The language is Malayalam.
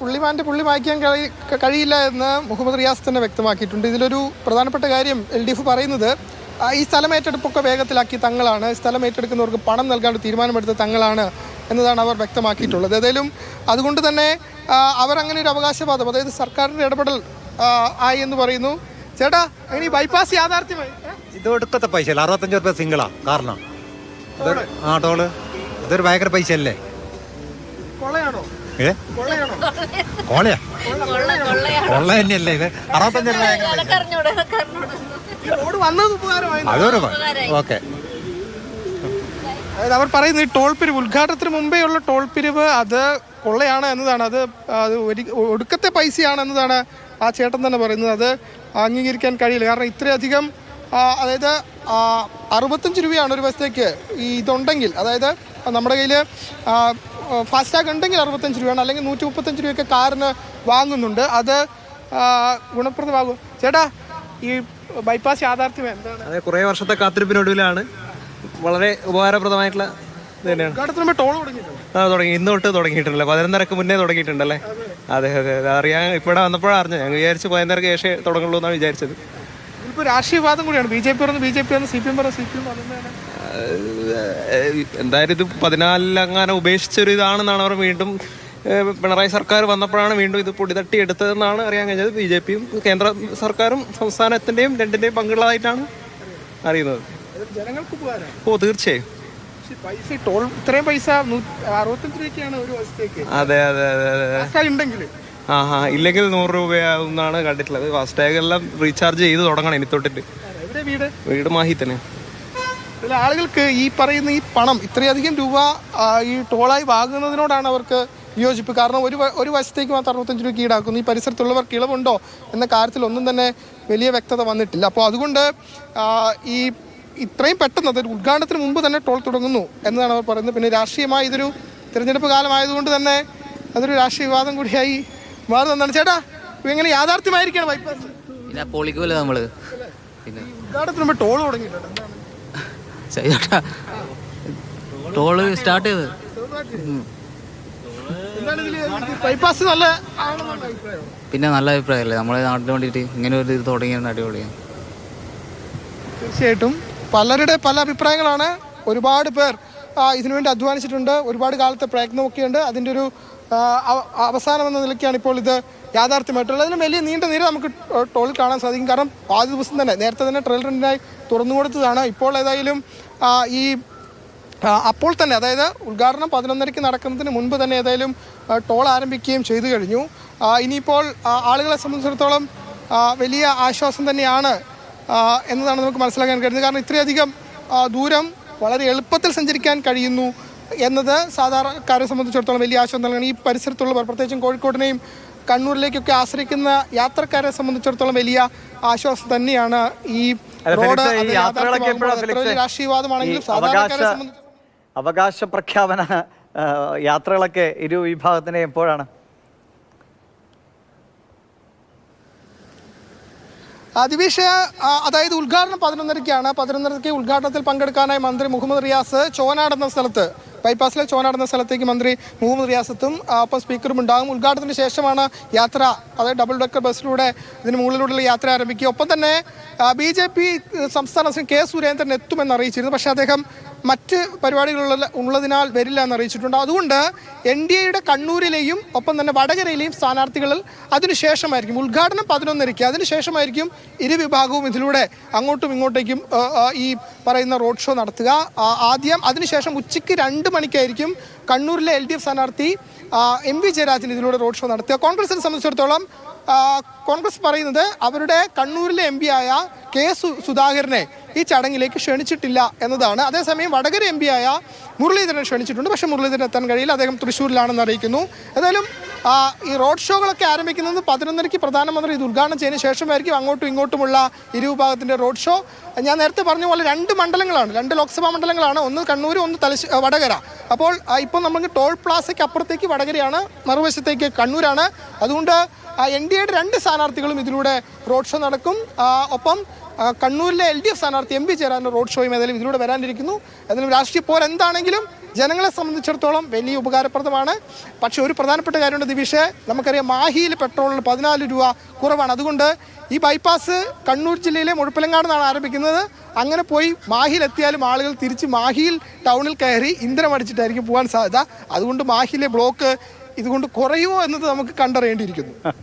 പുള്ളിമാന്റെ പുള്ളി മായ്ക്കാൻ കഴി കഴിയില്ല എന്ന് മുഹമ്മദ് റിയാസ് തന്നെ വ്യക്തമാക്കിയിട്ടുണ്ട്. ഇതിലൊരു പ്രധാനപ്പെട്ട കാര്യം എൽ ഡി എഫ് പറയുന്നത് ഈ സ്ഥലം ഏറ്റെടുപ്പൊക്കെ വേഗത്തിലാക്കി തങ്ങളാണ് സ്ഥലം ഏറ്റെടുക്കുന്നവർക്ക് പണം നൽകാണ്ട് തീരുമാനമെടുത്ത തങ്ങളാണ് എന്നതാണ് അവർ വ്യക്തമാക്കിയിട്ടുള്ളത്. ഏതായാലും അതുകൊണ്ട് തന്നെ അവർ അങ്ങനെ ഒരു അവകാശവാദം അതായത് സർക്കാരിന്റെ ഇടപെടൽ ആയി എന്ന് പറയുന്നു. ചേട്ടാ ഇനി ബൈപ്പാസ് യാഥാർത്ഥ്യമായി? ഇത് എടുക്കത്തെ പൈസ അല്ല? അറുപത്തഞ്ച് റുപ്യ സിംഗിളാ കാരണം. അതൊരു ആ ടോൾ. ഇതൊരു ഭയങ്കര പൈസ അല്ലേ? കൊള്ളയാണോ? ഏ? കൊള്ളയാണോ കോളയാ? കൊള്ള തന്നെയല്ലേ ഇത്? അറുപത്തഞ്ച് അതൊരു ഓക്കെ. അതായത് അവർ പറയുന്നത് ഈ ടോൾ പിരിവ് ഉദ്ഘാടനത്തിന് മുമ്പേ ഉള്ള ടോൾ പിരിവ് അത് കൊള്ളയാണ് എന്നതാണ്. അത് അത് ഒരു ഒടുക്കത്തെ പൈസയാണ് എന്നതാണ് ആ ചേട്ടൻ തന്നെ പറയുന്നത്. അത് അംഗീകരിക്കാൻ കഴിയില്ല. കാരണം ഇത്രയധികം അതായത് അറുപത്തഞ്ച് രൂപയാണ് ഒരു ബസ്സേക്ക് ഈ ഇതുണ്ടെങ്കിൽ. അതായത് നമ്മുടെ കയ്യിൽ ഫാസ്റ്റാഗ് ഉണ്ടെങ്കിൽ അറുപത്തഞ്ച് രൂപയാണ്. അല്ലെങ്കിൽ നൂറ്റി മുപ്പത്തഞ്ച് രൂപയൊക്കെ കാറിന് വാങ്ങുന്നുണ്ട്. അത് ഗുണപ്രദമാകും. ചേട്ടാ ഈ ബൈപ്പാസ് യാഥാർത്ഥ്യം എന്താണ്? അതെ കുറേ വർഷത്തെ കാത്തിരിപ്പിനൊടുവിലാണ്. വളരെ ഉപകാരപ്രദമായിട്ടുള്ള തന്നെയാണ്. ടോൾ ആ തുടങ്ങി. ഇന്ന് തൊട്ട് തുടങ്ങിയിട്ടുണ്ടല്ലോ. പതിനൊന്നരക്ക് മുന്നേ തുടങ്ങിയിട്ടുണ്ടല്ലേ? അതെ. അതെ അതെ അറിയാൻ ഇവിടെ വന്നപ്പോഴാണ് അറിഞ്ഞത്. ഞങ്ങൾ വിചാരിച്ചു പതിനൊന്നരക്ക് ശേഷം തുടങ്ങുള്ളൂ എന്നാണ് വിചാരിച്ചത്. ഇതിപ്പോ രാഷ്ട്രീയവാദം കൂടിയാണ്. ബി ജെ പി പറഞ്ഞു ബി ജെ പി പറഞ്ഞു സി പി എം പറഞ്ഞു സി പി എം എന്തായാലും ഇത് പതിനാലിലങ്ങനെ ഉപേക്ഷിച്ചൊരു ഇതാണെന്നാണ് അവർ വീണ്ടും പിണറായി സർക്കാർ വന്നപ്പോഴാണ് വീണ്ടും ഇത് പൊടി തട്ടി എടുത്തതെന്നാണ് അറിയാൻ കഴിഞ്ഞത്. ബി ജെ പിയും കേന്ദ്ര സർക്കാരും സംസ്ഥാനത്തിന്റെയും രണ്ടിന്റെയും പങ്കുള്ളതായിട്ടാണ് അറിയുന്നത്. ജനങ്ങൾക്ക് ഓ തീർച്ചയായും. പൈസ ടോൾ ഇത്രയും പൈസ അറുപത്തഞ്ച് രൂപയ്ക്കാണ് ഒരു ദിവസത്തേക്ക് അതെ അതെ അതെ അതെ ഉണ്ടെങ്കിൽ ആ ഹാ ഇല്ലെങ്കിൽ നൂറ് രൂപയാവുന്നാണ് കണ്ടിട്ടുള്ളത്. ഫാസ്ടാഗ് എല്ലാം റീചാർജ് ചെയ്ത് തുടങ്ങണം ഇനി തൊട്ടിട്ട്. വീട്? വീട് മാഹി തന്നെ ഇതിൽ ആളുകൾക്ക് ഈ പറയുന്ന ഈ പണം ഇത്രയധികം രൂപ ആ, ഈ ടോളായി വാങ്ങുന്നതിനോടാണ് അവർക്ക് വിയോജിപ്പ് കാരണം ഒരു വ- ഒരു വശത്തേക്ക് മാത്രം അറുപത്തഞ്ച് രൂപ ഈടാക്കുന്നു. ഈ പരിസരത്തുള്ളവർക്ക് ഇളവുണ്ടോ എന്ന കാര്യത്തിൽ ഒന്നും തന്നെ വലിയ വ്യക്തത വന്നിട്ടില്ല. അപ്പോൾ അതുകൊണ്ട് ആ, ഈ ഇത്രയും പെട്ടെന്ന് അതൊരു ഉദ്ഘാടനത്തിന് മുമ്പ് തന്നെ ടോൾ തുടങ്ങുന്നു എന്നതാണ് അവർ പറയുന്നത്. പിന്നെ രാഷ്ട്രീയമായി ഇതൊരു തിരഞ്ഞെടുപ്പ് കാലമായതുകൊണ്ട് തന്നെ അതൊരു രാഷ്ട്രീയ വിവാദം കൂടിയായി മാറുന്നതാണ് ചേട്ടാ ഇങ്ങനെ യാഥാർത്ഥ്യമായിരിക്കണം ബൈപ്പാസ് പിന്നെ പൊളിക്കൂല നമ്മൾ? പിന്നെ ഉദ്ഘാടനത്തിന് മുമ്പ് ടോൾ തുടങ്ങിയിട്ടുണ്ട്. ചേട്ടാ. ടോൾ സ്റ്റാർട്ട് ചെയ്ത്. ബൈപ്പാസ് നല്ല പിന്നെ നല്ല അഭിപ്രായമല്ലേ? നമ്മളെ നാട്ടിന് വേണ്ടിയിട്ട് ഇങ്ങനെ ഒരു ഇത് തുടങ്ങിയത് അടിപൊളിയാണ് തീർച്ചയായിട്ടും പലരുടെ പല അഭിപ്രായങ്ങളാണ്. ഒരുപാട് പേർ ഇതിനുവേണ്ടി അധ്വാനിച്ചിട്ടുണ്ട്. ഒരുപാട് കാലത്തെ പ്രയത്നമൊക്കെയുണ്ട്. അതിന്റെ ഒരു അവസാനം എന്ന നിലയ്ക്കാണ് ഇപ്പോൾ ഇത് യാഥാർത്ഥ്യമായിട്ടുള്ളത്. അതിന് വലിയ നീണ്ട നിര നമുക്ക് ടോളിൽ കാണാൻ സാധിക്കും. കാരണം ആദ്യ ദിവസം തന്നെ നേരത്തെ തന്നെ ട്രെയിൽ റണ്ണിനായി തുറന്നു കൊടുത്തതാണ്. ഇപ്പോൾ ഏതായാലും ഈ അപ്പോൾ തന്നെ അതായത് ഉദ്ഘാടനം പതിനൊന്നരയ്ക്ക് നടക്കുന്നതിന് മുൻപ് തന്നെ ഏതായാലും ടോൾ ആരംഭിക്കുകയും ചെയ്തു കഴിഞ്ഞു. ഇനിയിപ്പോൾ ആളുകളെ സംബന്ധിച്ചിടത്തോളം വലിയ ആശ്വാസം തന്നെയാണ് എന്നതാണ് നമുക്ക് മനസ്സിലാക്കാൻ കഴിയുന്നത്. കാരണം ഇത്രയധികം ദൂരം വളരെ എളുപ്പത്തിൽ സഞ്ചരിക്കാൻ കഴിയുന്നു. എന്നത് സാധാരണക്കാരെ സംബന്ധിച്ചിടത്തോളം വലിയ ആശയം നൽകണം. ഈ പരിസരത്തുള്ളവർ പ്രത്യേകിച്ചും കോഴിക്കോടിനെയും കണ്ണൂരിലേക്കൊക്കെ ആശ്രയിക്കുന്ന യാത്രക്കാരെ സംബന്ധിച്ചിടത്തോളം വലിയ ആശ്വാസം തന്നെയാണ് ഈ റോഡ് രാഷ്ട്രീയവാദമാണെങ്കിലും സാധാരണക്കാരെ അവകാശ- സംബന്ധിച്ച് അവകാശ പ്രഖ്യാപന യാത്രകളൊക്കെ ഇരു വിഭാഗത്തിന് എപ്പോഴാണ്? ദിവേഷ അതായത് ഉദ്ഘാടനം പതിനൊന്നരയ്ക്കാണ്. പതിനൊന്നരയ്ക്ക് ഉദ്ഘാടനത്തിൽ പങ്കെടുക്കാനായി മന്ത്രി മുഹമ്മദ് റിയാസ് ചോനാട് എന്ന സ്ഥലത്ത് ബൈപ്പാസിലെ ചോ നടന്ന സ്ഥലത്തേക്ക് മന്ത്രി മുഹമ്മദ് റിയാസത്തും ഒപ്പം സ്പീക്കറും ഉണ്ടാകും. ഉദ്ഘാടനത്തിന് ശേഷമാണ് യാത്ര അതായത് ഡബിൾ ഡെക്കർ ബസ്സിലൂടെ ഇതിന് മുകളിലൂടെയുള്ള യാത്ര ആരംഭിക്കുക. ഒപ്പം തന്നെ ബി ജെ പി സംസ്ഥാന കെ സുരേന്ദ്രൻ എത്തുമെന്ന് അറിയിച്ചിരുന്നു. പക്ഷേ അദ്ദേഹം മറ്റ് പരിപാടികളുള്ള ഉള്ളതിനാൽ വരില്ല എന്ന് അറിയിച്ചിട്ടുണ്ട്. അതുകൊണ്ട് എൻ ഡി എയുടെ കണ്ണൂരിലെയും ഒപ്പം തന്നെ വടകരയിലെയും സ്ഥാനാർത്ഥികളിൽ അതിനുശേഷമായിരിക്കും ഉദ്ഘാടനം പതിനൊന്നരയ്ക്ക്. അതിനുശേഷമായിരിക്കും ഇരുവിഭാഗവും ഇതിലൂടെ അങ്ങോട്ടും ഇങ്ങോട്ടേക്കും ഈ പറയുന്ന റോഡ് ഷോ നടത്തുക. ആദ്യം അതിനുശേഷം ഉച്ചയ്ക്ക് രണ്ട് മണിക്കായിരിക്കും കണ്ണൂരിലെ എൽ ഡി എഫ് സ്ഥാനാർത്ഥി എം വി ജയരാജൻ ഇതിലൂടെ റോഡ് ഷോ നടത്തുക. കോൺഗ്രസിനെ സംബന്ധിച്ചിടത്തോളം കോൺഗ്രസ് പറയുന്നത് അവരുടെ കണ്ണൂരിലെ എം ആയ കെ സുധാകരനെ ഈ ചടങ്ങിലേക്ക് ക്ഷണിച്ചിട്ടില്ല എന്നതാണ്. അതേസമയം വടകര എം ആയ മുരളീധരനെ ക്ഷണിച്ചിട്ടുണ്ട്. പക്ഷേ മുരളീധരൻ എത്താൻ കഴിയില്ല. അദ്ദേഹം തൃശ്ശൂരിലാണെന്ന് അറിയിക്കുന്നു. ഏതായാലും ഈ റോഡ് ഷോകളൊക്കെ ആരംഭിക്കുന്നത് പതിനൊന്നരയ്ക്ക് പ്രധാനമന്ത്രി ഇത് ഉദ്ഘാടനം ചെയ്തതിന് ശേഷമായിരിക്കും അങ്ങോട്ടും ഇങ്ങോട്ടുമുള്ള ഇരുവിഭാഗത്തിന്റെ റോഡ് ഷോ. ഞാൻ നേരത്തെ പറഞ്ഞ പോലെ രണ്ട് മണ്ഡലങ്ങളാണ്. രണ്ട് ലോക്സഭാ മണ്ഡലങ്ങളാണ്. ഒന്ന് കണ്ണൂർ ഒന്ന് തലശ്ശേ വടകര. അപ്പോൾ ഇപ്പോൾ നമുക്ക് ടോൾ പ്ലാസയ്ക്ക് അപ്പുറത്തേക്ക് വടകരയാണ് മറുവശത്തേക്ക് കണ്ണൂരാണ്. അതുകൊണ്ട് എൻ ഡി എയുടെ രണ്ട് സ്ഥാനാർത്ഥികളും ഇതിലൂടെ റോഡ് ഷോ നടക്കും. ഒപ്പം കണ്ണൂരിലെ എൽ ഡി എഫ് സ്ഥാനാർത്ഥി എം പി ചേരാന്റെ റോഡ് ഷോയും ഏതായാലും ഇതിലൂടെ വരാനിരിക്കുന്നു. ഏതായാലും രാഷ്ട്രീയ പോരെന്താണെങ്കിലും ജനങ്ങളെ സംബന്ധിച്ചിടത്തോളം വലിയ ഉപകാരപ്രദമാണ്. പക്ഷേ ഒരു പ്രധാനപ്പെട്ട കാര്യമുണ്ട് ദിവിഷ്. നമുക്കറിയാം മാഹിയിൽ പെട്രോളിന് പതിനാല് രൂപ കുറവാണ്. അതുകൊണ്ട് ഈ ബൈപ്പാസ് കണ്ണൂർ ജില്ലയിലെ മുഴപ്പിലങ്ങാട് നിന്നാണ് ആരംഭിക്കുന്നത്. അങ്ങനെ പോയി മാഹിയിലെത്തിയാലും ആളുകൾ തിരിച്ച് മാഹിയിൽ ടൗണിൽ കയറി ഇന്ധനം അടിച്ചിട്ടായിരിക്കും പോകാൻ സാധ്യത. അതുകൊണ്ട് മാഹിയിലെ ബ്ലോക്ക് ഇതുകൊണ്ട് കുറയുമോ എന്നത് നമുക്ക് കണ്ടറിയേണ്ടിയിരിക്കുന്നു.